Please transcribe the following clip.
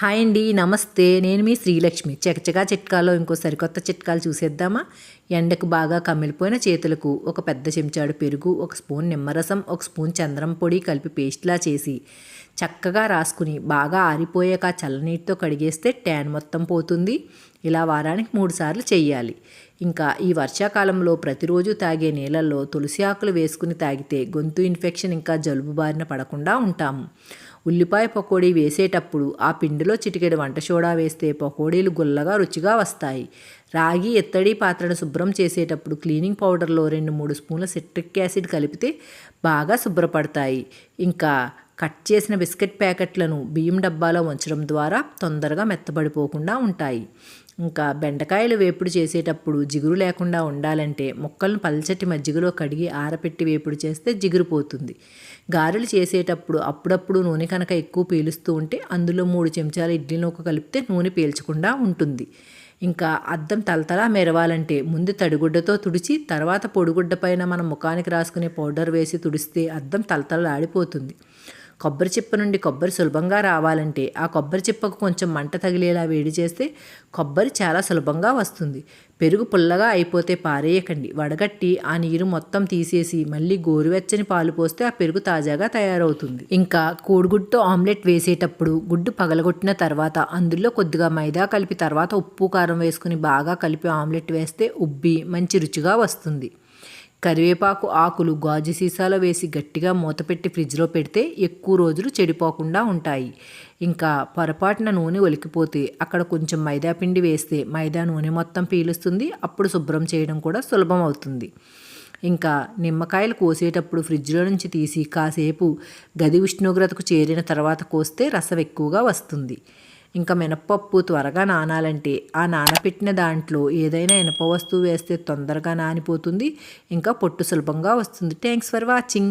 Hi అండి నమస్తే. నేను మీ శ్రీలక్ష్మి. చకచకా చిట్కాలో ఇంకో సరికొత్త చిట్కాలు చూసేద్దామా? ఎండకు బాగా కమ్మిలిపోయిన చేతులకు ఒక పెద్ద చెంచాడు పెరుగు ఒక స్పూన్ నిమ్మరసం ఒక స్పూన్ చంద్రం పొడి కలిపి పేస్ట్లా చేసి చక్కగా రాసుకుని బాగా ఆరిపోయాక చల్లనీటితో కడిగేస్తే ట్యాన్ మొత్తం పోతుంది. ఇలా వారానికి మూడు సార్లు చేయాలి ఇంకా ఈ వర్షాకాలంలో ప్రతిరోజు తాగే నీళ్ళల్లో తులసి ఆకులు వేసుకుని తాగితే గొంతు ఇన్ఫెక్షన్ ఇంకా జలుబు బారిన పడకుండా ఉంటాము ఉల్లిపాయ పకోడీ వేసేటప్పుడు ఆ పిండిలో చిటికెడు వంట సోడా వేస్తే పకోడీలు గుల్లగా రుచిగా వస్తాయి. రాగి ఎత్తడి పాత్రను శుభ్రం చేసేటప్పుడు క్లీనింగ్ పౌడర్లో రెండు మూడు స్పూన్ల సిట్రిక్ యాసిడ్ కలిపితే బాగా శుభ్రపడతాయి. ఇంకా కట్ చేసిన బిస్కెట్ ప్యాకెట్లను బియ్యం డబ్బాలో ఉంచడం ద్వారా తొందరగా మెత్తబడిపోకుండా ఉంటాయి. ఇంకా బెండకాయలు వేపుడు చేసేటప్పుడు జిగురు లేకుండా ఉండాలంటే ముక్కలను పల్చటి మజ్జిగలో కడిగి ఆరపెట్టి వేపుడు చేస్తే జిగురు పోతుంది. గారెలు చేసేటప్పుడు అప్పుడప్పుడు నూనె కనుక ఎక్కువ పీలుస్తూ ఉంటే అందులో మూడు చెంచాల ఇడ్లీ నూక కలిపితే నూనె పీల్చకుండా ఉంటుంది. ఇంకా అద్దం తలతలా మెరవాలంటే ముందు తడిగుడ్డతో తుడిచి తర్వాత పొడిగుడ్డ పైన మన ముఖానికి రాసుకునే పౌడర్ వేసి తుడిస్తే అద్దం తలతలాడిపోతుంది కొబ్బరి చిప్ప నుండి కొబ్బరి సులభంగా రావాలంటే ఆ కొబ్బరి చిప్పకు కొంచెం మంట తగిలేలా వేడి చేస్తే కొబ్బరి చాలా సులభంగా వస్తుంది. పెరుగు పుల్లగా అయిపోతే పారేయకండి. వడగట్టి ఆ నీరు మొత్తం తీసేసి మళ్ళీ గోరువెచ్చని పాలు పోస్తే ఆ పెరుగు తాజాగా తయారవుతుంది. ఇంకా కోడిగుడ్డుతో ఆమ్లెట్ వేసేటప్పుడు గుడ్డు పగలగొట్టిన తర్వాత అందులో కొద్దిగా మైదా కలిపి తర్వాత ఉప్పు కారం వేసుకుని బాగా కలిపి ఆమ్లెట్ వేస్తే ఉబ్బి మంచి రుచిగా వస్తుంది. కరివేపాకు ఆకులు గాజు సీసాలో వేసి గట్టిగా మూతపెట్టి ఫ్రిడ్జ్లో పెడితే ఎక్కువ రోజులు చెడిపోకుండా ఉంటాయి. ఇంకా పొరపాటున నూనె ఒలికిపోతే అక్కడ కొంచెం మైదా పిండి వేస్తే మైదా నూనె మొత్తం పీలుస్తుంది అప్పుడు శుభ్రం చేయడం కూడా సులభం అవుతుంది. ఇంకా నిమ్మకాయలు కోసేటప్పుడు ఫ్రిడ్జ్లో నుంచి తీసి కాసేపు గది ఉష్ణోగ్రతకు చేరిన తర్వాత కోస్తే రసం ఎక్కువగా వస్తుంది. ఇంకా మినప్పప్పు త్వరగా నానాలంటే ఆ నానపెట్టిన దాంట్లో ఏదైనా ఇనప వస్తువు వేస్తే తొందరగా నానిపోతుంది. ఇంకా పొట్టు సులభంగా వస్తుంది. Thanks for watching